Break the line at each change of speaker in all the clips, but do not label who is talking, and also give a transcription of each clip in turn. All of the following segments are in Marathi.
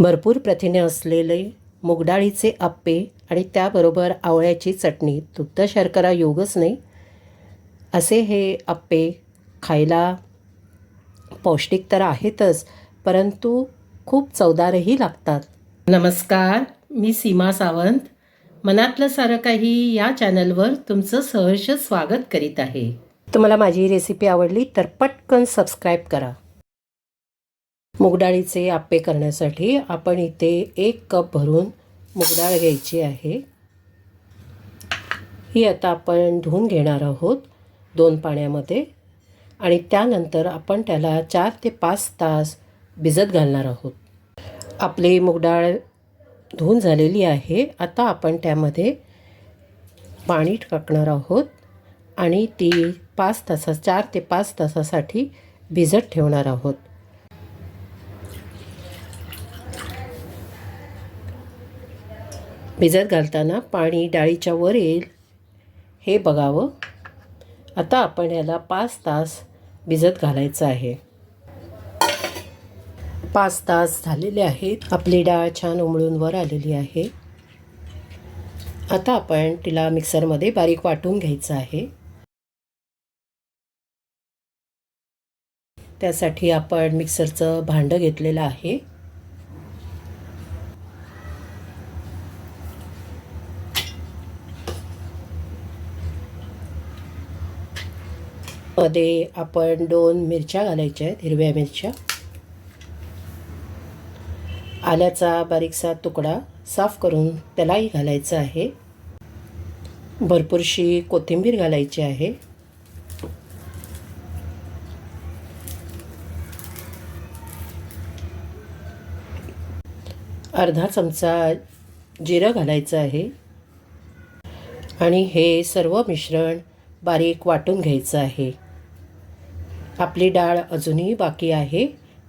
भरपूर प्रथिने असलेले मुगडाळीचे आप्पे आणि त्याबरोबर आवळ्याची चटणी दुग्ध शर्करा योगच नाही असे हे आप्पे खायला पौष्टिक तर आहेतच परंतु खूप चवदारही लागतात. नमस्कार मी सीमा सावंत. मनातलं सारं काही या चॅनलवर तुमचं सहर्ष स्वागत करीत आहे. तुम्हाला माझी रेसिपी आवडली तर पटकन सबस्क्राईब करा. मुगडाळीचे आप्पे करण्यासाठी आपण इथे एक कप भरून मुगडाळ घ्यायची आहे. ही आता आपण धुवून घेणार आहोत दोन पाण्यामध्ये. आणि त्यानंतर आपण त्याला चार ते पाच तास भिजत घालणार आहोत. आपली मुगडाळ धुवून झालेली आहे. आता आपण त्यामध्ये पाणी टाकणार आहोत. आणि ती पाच तासा चार ते पाच तासासाठी भिजत ठेवणार आहोत. भिजत घालताना पाणी डाळीच्या वर येईल. हे बघावं. आता आपण याला पाच तास भिजत घालायचं आहे. पाच तास झालेले आहेत. आपली डाळ छान उमळून वर आलेली आहे. आता आपण तिला मिक्सरमध्ये बारीक वाटून घ्यायचं आहे. त्यासाठी आपण मिक्सरचं भांडं घेतलेलं आहे. मध्ये आपण दोन मिरच्या घालायच्या आहेत हिरव्या मिरच्या. आल्याचा बारीकसा तुकडा साफ करून त्यालाही घालायचा आहे. भरपूरशी कोथिंबीर घालायची आहे. अर्धा चमचा जिरं घालायचं आहे. आणि हे सर्व मिश्रण बारीक वाटून घ्यायचं आहे. आपली डाळ अजूनही बाकी आहे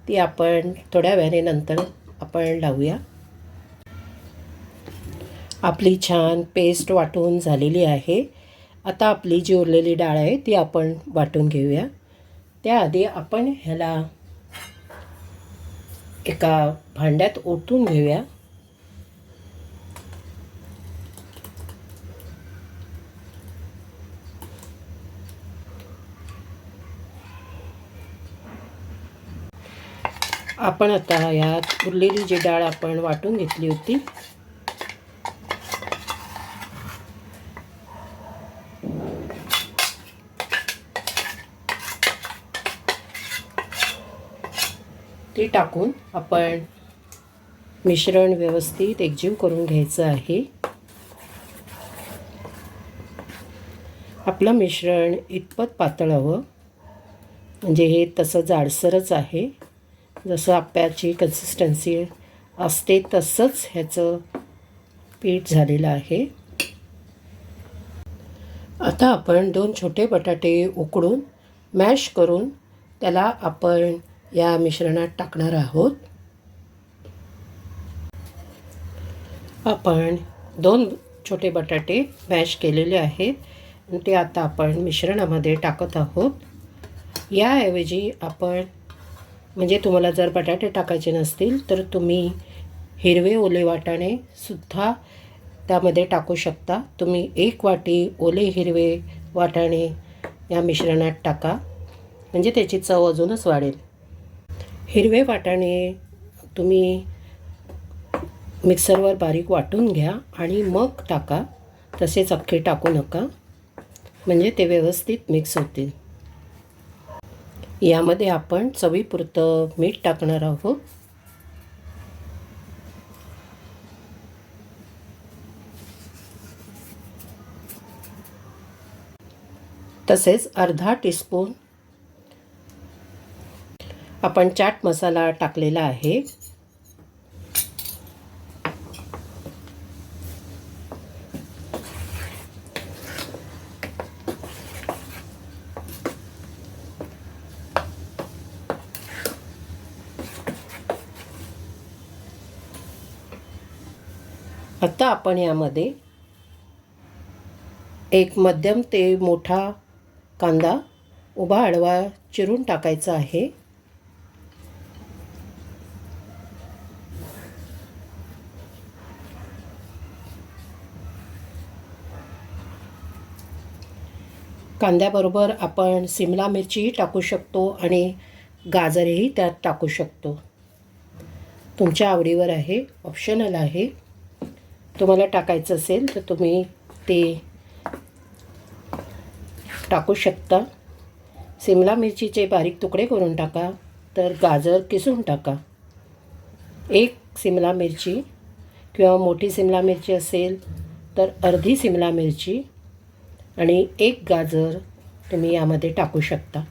ती आपण थोड्या वेळाने नंतर आपण लावूया. आपली छान पेस्ट वाटून झालेली आहे. आता आपली जी उरलेली डाळ आहे ती आपण वाटून घेऊया. त्याआधी आपण ह्याला एका भांड्यात ओतून घेऊया. आपण आता यात उरलेली जी डाळ आपण वाटून घेतली होती ती टाकून आपण मिश्रण व्यवस्थित एकजीव करून घ्यायचं आहे. आपलं मिश्रण इतपत पातळ हवं म्हणजे हे तसं जाडसरच आहे. जसं आप्याची कन्सिस्टन्सी असते तसंच ह्याचं पीठ झालेलं आहे. आता आपण दोन छोटे बटाटे उकडून मॅश करून त्याला आपण या मिश्रणात टाकणार आहोत. आपण दोन छोटे बटाटे मॅश केलेले आहेत. ते आता आपण मिश्रणामध्ये टाकत आहोत. याऐवजी आपण म्हणजे तुम्हाला जर बटाटे टाकायचे नसतील तर तुम्ही हिरवे ओले वाटाणे सुद्धा त्यामध्ये टाकू शकता. तुम्ही एक वाटी ओले हिरवे वाटाणे या मिश्रणात टाका म्हणजे त्याची चव अजूनच वाढेल. हिरवे वाटाणे तुम्ही मिक्सरवर बारीक वाटून घ्या आणि मग टाका. तसेच अख्खे टाकू नका म्हणजे ते व्यवस्थित मिक्स होतील. यामध्ये आपण चवीपुरतं मीठ टाकणार आहोत. तसेच अर्धा टीस्पून आपण चाट मसाला टाकलेला आहे. आता आपण यामध्ये एक मध्यम ते मोठा कांदा उभा आडवा चिरून टाकायचा आहे. कांद्याबरोबर आपण सिमला मिरचीही टाकू शकतो आणि गाजरही त्यात टाकू शकतो. तुमच्या आवडीवर आहे ऑप्शनल आहे. तुम्हाला टाकायचं असेल तर तुम्ही ते टाकू शकता. सिमला मिरचीचे बारीक तुकडे करून टाका तर गाजर किसून टाका. एक सिमला मिरची किंवा मोठी सिमला मिरची असेल तर अर्धी सिमला मिरची आणि एक गाजर तुम्ही यामध्ये टाकू शकता.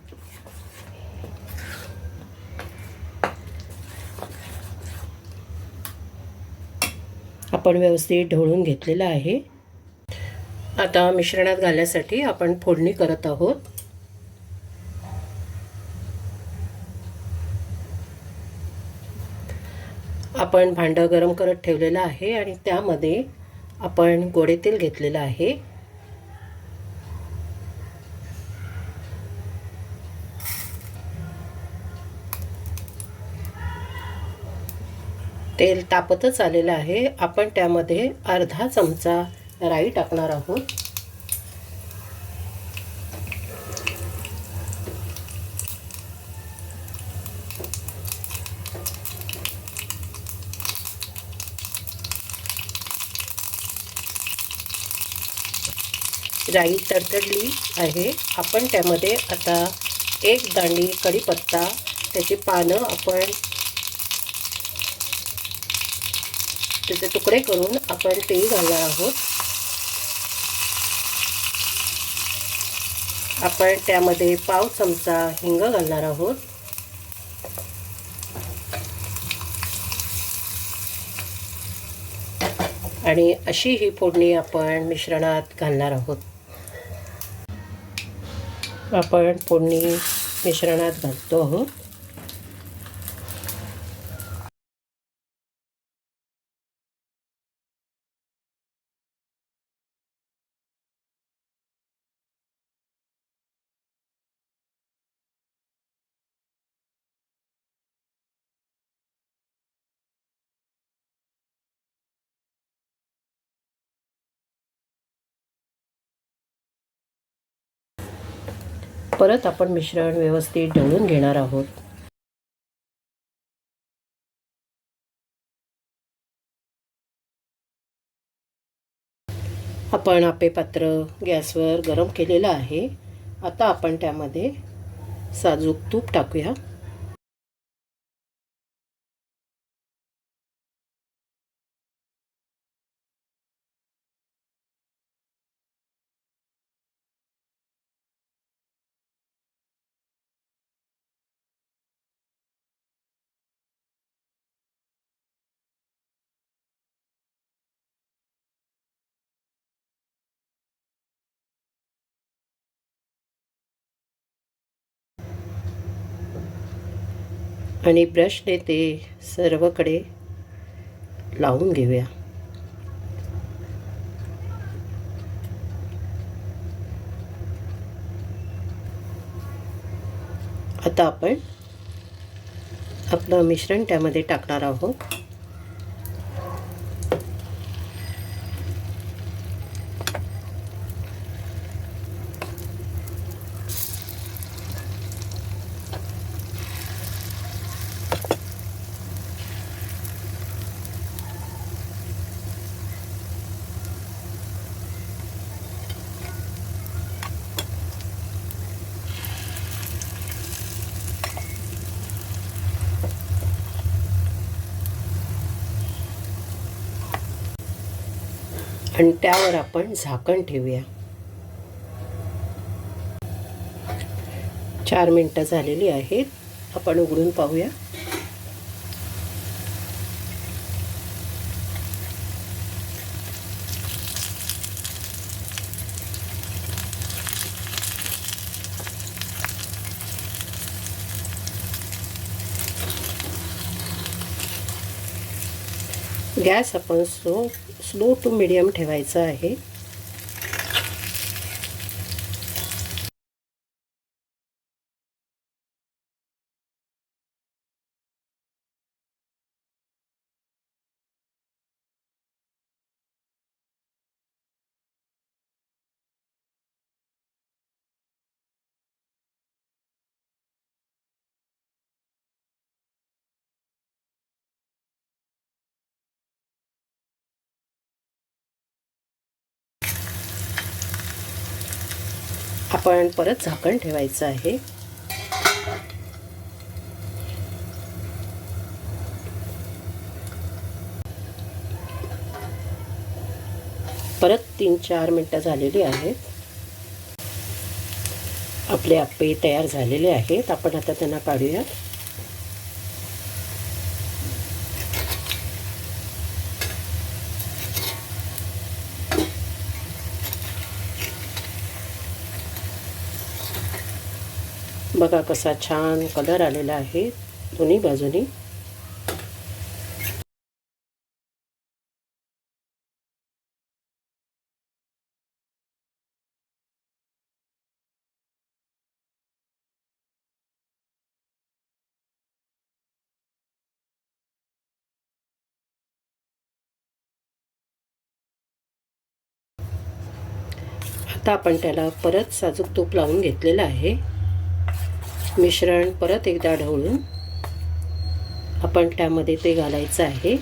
आपण व्यवस्थित ढवळून घेतलेलं आहे. आता मिश्रणात घालण्यासाठी आपण फोडणी करत आहोत. आपण भांडं गरम करत ठेवलेलं आहे आणि त्यामध्ये आपण गोडे तेल घेतलेलं आहे. तेल तापतच आलेलं आहे. आपण त्यामध्ये अर्धा चमचा राई टाकणार आहोत. राई तडतडली आहे. आपण त्यामध्ये आता एक दांडी कढीपत्ता त्याची पानं आपण त्याचे तुकडे करून आपण तेही घालणार आहोत. आपण त्यामध्ये पाव चमचा हिंग घालणार आहोत. आणि अशी ही फोडणी आपण मिश्रणात घालणार आहोत. आपण फोडणी मिश्रणात घालतो आहोत. परत आपण मिश्रण व्यवस्थित ढवळून घेणार आहोत. आपण आपे पात्र गॅसवर गरम केलेलं आहे. आता आपण त्यामध्ये साजूक तूप टाकूया. आणि ब्रशने ते सर्वकडे लावून घेऊया. आता आपण आपलं मिश्रण त्यामध्ये टाकणार आहोत. आणि त्यावर आपण झाकण ठेवूया. चार मिनटं झालेली आहेत. आपण उघडून पाहूया. गॅस आपण स्लो स्लो टू मिडियम ठेवायचा आहे. आपण परत झाकण ठेवायचं आहे. परत तीन चार मिनटं झालेली आहेत. आपले आप्पे तयार झालेले आहेत. आपण आता त्यांना काढूयात. बघा कसा छान कलर आलेला आहे दोन्ही बाजूनी. आता आपण त्याला परत साजूक तूप लावून घेतलेलं आहे. मिश्रण परत एकदा ढवळून आपण त्यामध्ये ते घालायचं आहे.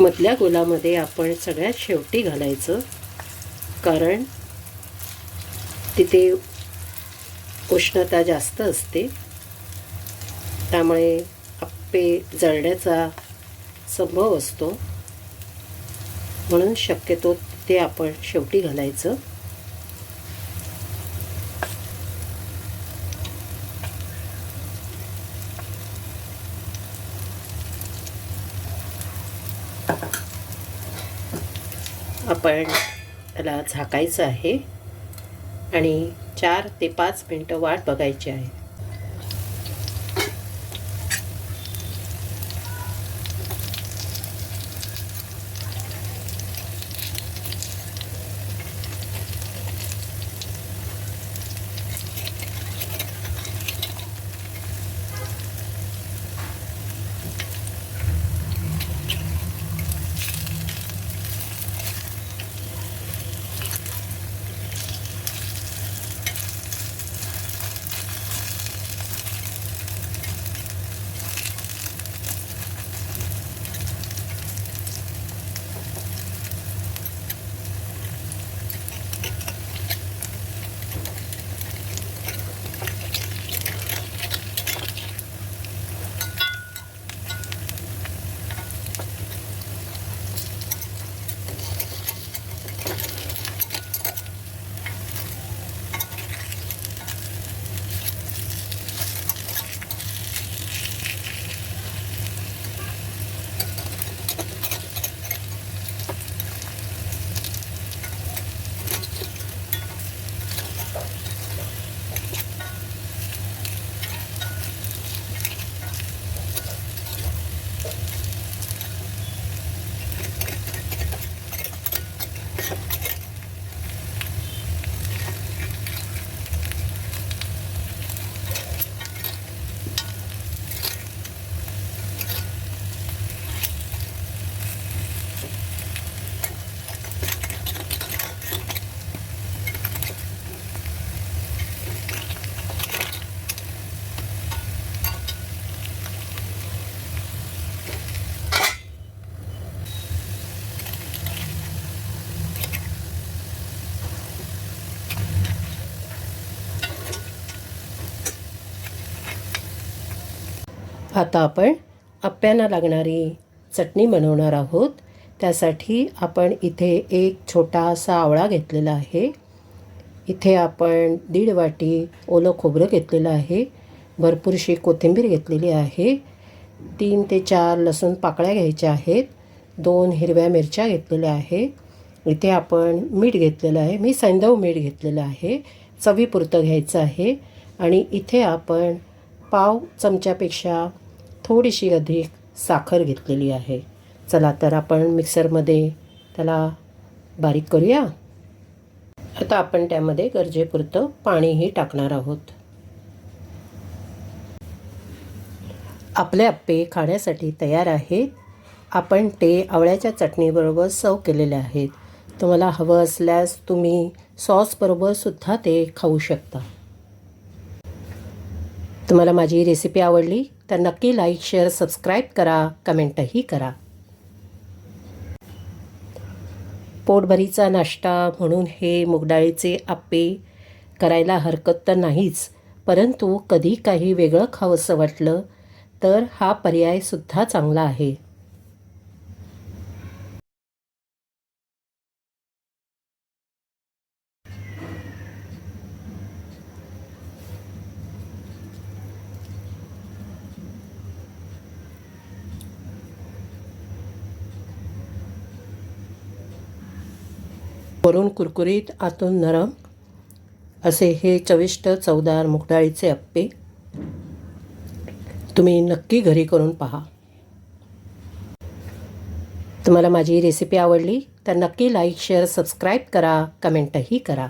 मधल्या गोलामध्ये आपण सगळ्यात शेवटी घालायचं कारण तिथे उष्णता जास्त असते. त्यामुळे आप्पे जळण्याचा संभव असतो. म्हणून शक्यतो ते आपण शेवटी घालायचं. आपण त्याला झाकायचं आहे. आणि चार ते पाच मिनटं वाट बघायची आहे. आता आपण आप्यांना लागणारी चटणी बनवणार आहोत. त्यासाठी आपण इथे एक छोटासा आवळा घेतलेला आहे. इथे आपण दीड वाटी ओलं खोबरं घेतलेलं आहे. भरपूरशी कोथिंबीर घेतलेली आहे. तीन ते चार लसूण पाकळ्या घ्यायच्या आहेत. दोन हिरव्या मिरच्या घेतलेल्या आहे इथे आपण मीठ घेतलेलं आहे. मी सैंधव मीठ घेतलेलं आहे. चवीपुरतं घ्यायचं आहे. आणि इथे आपण पाव चमच्यापेक्षा थोडीशी अधिक साखर घेतलेली आहे. चला तर आपण मिक्सरमध्ये त्याला बारीक करूया. आता आपण त्यामध्ये गरजेपुरतं पाणीही टाकणार आहोत. आपले आप्पे खाण्यासाठी तयार आहेत. आपण ते आवळ्याच्या चटणीबरोबर सर्व केलेले आहेत. तुम्हाला हवं असल्यास तुम्ही सॉसबरोबर सुद्धा ते खाऊ शकता. तुम्हाला माझी रेसिपी आवडली तर नक्की लाईक शेअर सबस्क्राईब करा कमेंटही करा. पोटभरीचा नाश्ता म्हणून हे मुगडाळीचे आप्पे करायला हरकत तर नाहीच परंतु कधी काही वेगळं खावंसं वाटलं तर हा पर्यायसुद्धा चांगला आहे. वरून कुरकुरीत आतून नरम असे हे चविष्ट चवदार मुगडाळीचे अप्पे तुम्ही नक्की घरी करून पहा. तुम्हाला माझी रेसिपी आवडली तर नक्की लाईक शेअर सबस्क्राईब करा कमेंटही करा.